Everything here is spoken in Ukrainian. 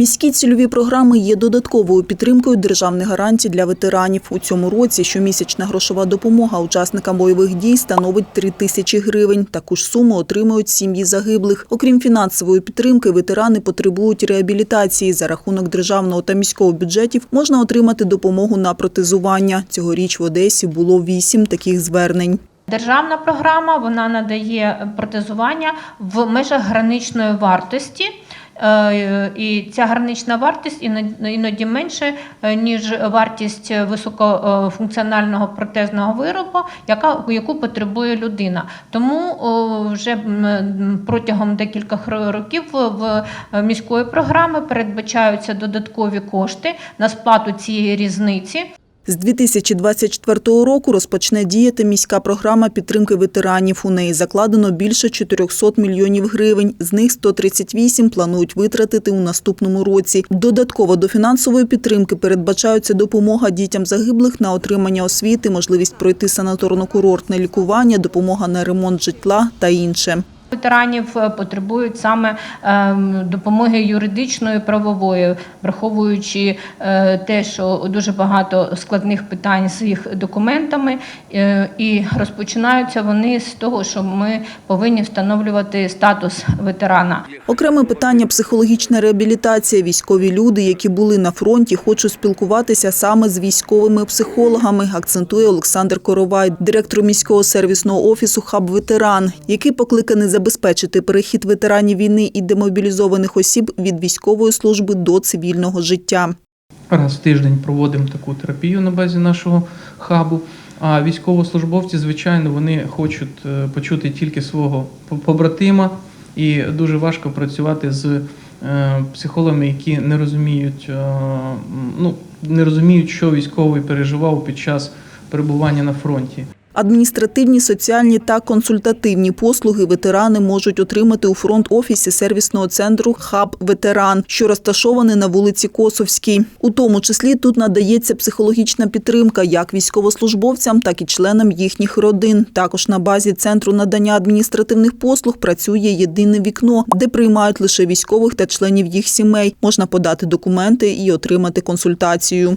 Міські цільові програми є додатковою підтримкою державних гарантій для ветеранів. У цьому році щомісячна грошова допомога учасникам бойових дій становить 3 тисячі гривень. Таку ж суму отримують сім'ї загиблих. Окрім фінансової підтримки, ветерани потребують реабілітації. За рахунок державного та міського бюджетів можна отримати допомогу на протезування. Цьогоріч в Одесі було вісім таких звернень. Державна програма вона надає протезування в межах граничної вартості. Е, І ця гранична вартість іноді- менше, е, ніж вартість високофункціонального протезного виробу, яка, яку потребує людина. Тому вже протягом декількох ро- років в міської програми передбачаються додаткові кошти на сплату цієї різниці. З 2024 року розпочне діяти міська програма підтримки ветеранів. У неї закладено більше 400 мільйонів гривень. З них 138 планують витратити у наступному році. Додатково до фінансової підтримки передбачаються допомога дітям загиблих на отримання освіти, можливість пройти санаторно-курортне лікування, допомога на ремонт житла та інше. Ветеранів е, потребують саме ем, допомоги юридичної, правової, враховуючи е, те, що дуже багато складних питань з їх документами, е, і розпочинаються вони з того, що ми повинні встановлювати статус ветерана. Окреме питання – психологічна реабілітація. Військові люди, які були на фронті, хочуть спілкуватися саме з військовими психологами, акцентує Олександр Коровай, директор міського сервісного офісу «Хаб Ветеран», який покликаний забезпечити перехід ветеранів війни і демобілізованих осіб від військової служби до цивільного життя. Раз в тиждень проводимо таку терапію на базі нашого хабу. А військовослужбовці, звичайно, вони хочуть е, почути тільки свого по- побратима, і дуже важко працювати з е, психологами, які не розуміють, е, ну, не розуміють, що військовий переживав під час перебування на фронті. Адміністративні, соціальні та консультативні послуги ветерани можуть отримати у фронт-офісі сервісного центру «Хаб Ветеран», що розташований на вулиці Косовській. У тому числі тут надається психологічна підтримка як військовослужбовцям, так і членам їхніх родин. Також на базі центру надання адміністративних послуг працює єдине вікно, де приймають лише військових та членів їх сімей. Можна подати документи і отримати консультацію.